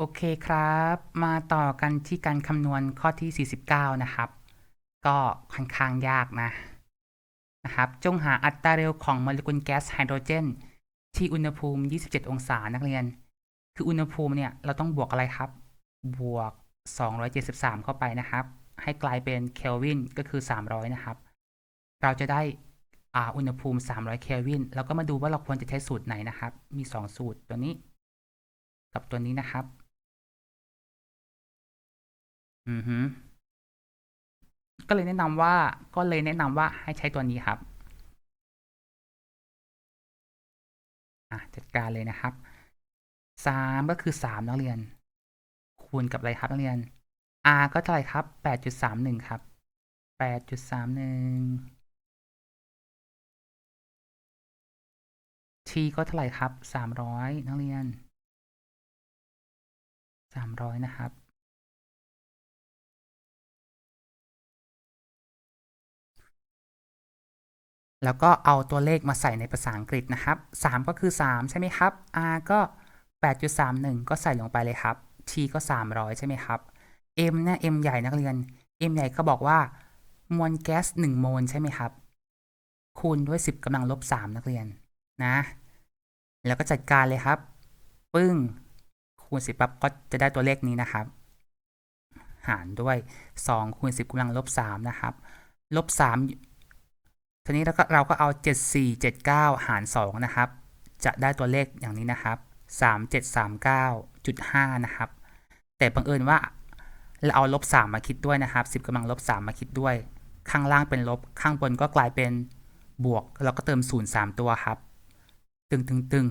โอเคครับ มาต่อกันที่การคำนวณข้อที่ 49 นะครับ ก็ค่อนข้างยากนะนะครับ จงหาอัตราเร็วของโมเลกุลแก๊สไฮโดรเจน ที่อุณหภูมิ 27 องศานักเรียน คืออุณหภูมิเนี่ยเราต้องบวกอะไรครับ บวก 273 เข้าไปนะครับ ให้กลายเป็นเคลวินก็คือ 300 นะครับ เราจะได้อ,อุณหภูมิ 300 เคลวินแล้วก็มาดูว่าเราควรจะใช้สูตรไหนนะครับ มี 2 สูตรตัวนี้ กับตัวนี้นะครับ อือฮึก็เลยแนะนำว่า ก็เลยแนะนำว่าให้ใช้ตัวนี้ครับอะจัดการเลยนะครับสามก็คือสามนักเรียน คูณกับอะไรครับนักเรียน r ก็เท่าไหร่ครับแปดจุดสามหนึ่งครับแปดจุดสามหนึ่ง t ก็เท่าไหร่ครับสามร้อยนักเรียนสามร้อยนะครับ แล้วก็เอาตัวเลขมาใส่ในภาษาอังกฤษนะครับ 3 ก็คือ 3 ใช่ไหมครับ r ก็ 8.31 ก็ใส่ลงไปเลยครับ t ก็ 300 ใช่ไหมครับ m เนี่ย m ใหญ่นักเรียน m ใหญ่ก็บอกว่ามวลแก๊ส1โมลใช่ไหมครับ คูณด้วย 10กำลังลบ 3 นักเรียนนะ แล้วก็จัดการเลยครับ ปึ้ง คูณ 10ปั๊บก็จะได้ตัวเลขนี้นะครับ หารด้วย 2 คูณ 10กำลังลบ 3 นะครับ ลบ 3 ทีนี้เราก็เราก็เอา 7479 หาร 2 นะครับ จะได้ตัวเลขอย่างนี้นะครับ 3739.5 นะครับ แต่บังเอิญว่าเราเอาลบ 3 มาคิดด้วยนะครับ 10กำลังลบ 3 มาคิดด้วย ข้างล่างเป็นลบ ข้างบนก็กลายเป็นบวก เราก็เติม 0 3 ตัวครับ ตึงตึงตึง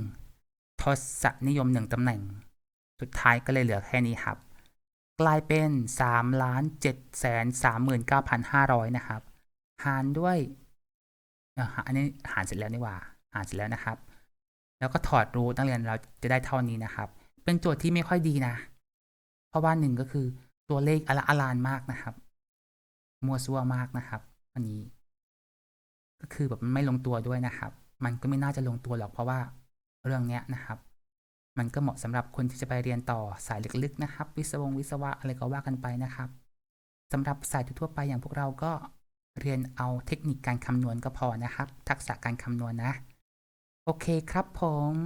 ทศนิยม 1ตำแหน่ง สุดท้ายก็เลยเหลือแค่นี้ครับ กลายเป็น3ล้าน7แสน39,500 นะครับ หารด้วย อันนี้หารเสร็จแล้วนี่ว่า หารเสร็จแล้วนะครับ แล้วก็ถอดรูทนักเรียนเราจะได้เท่านี้นะครับ เป็นโจทย์ที่ไม่ค่อยดีนะ เพราะว่าหนึ่งก็คือตัวเลขอละอลานมากนะครับ มัวซัวมากนะครับ อันนี้ ก็คือแบบมันไม่ลงตัวด้วยนะครับ มันก็ไม่น่าจะลงตัวหรอกเพราะว่าเรื่องเนี้ยนะครับ มันก็เหมาะสำหรับคนที่จะไปเรียนต่อสายลึกๆนะครับ วิศวงวิศวะอะไรก็ว่ากันไปนะครับสำหรับสายทั่วไปอย่างพวกเราก็ เรียนเอาเทคนิคการคำนวณก็พอนะครับ ทักษะการคำนวณนะ โอเคครับผม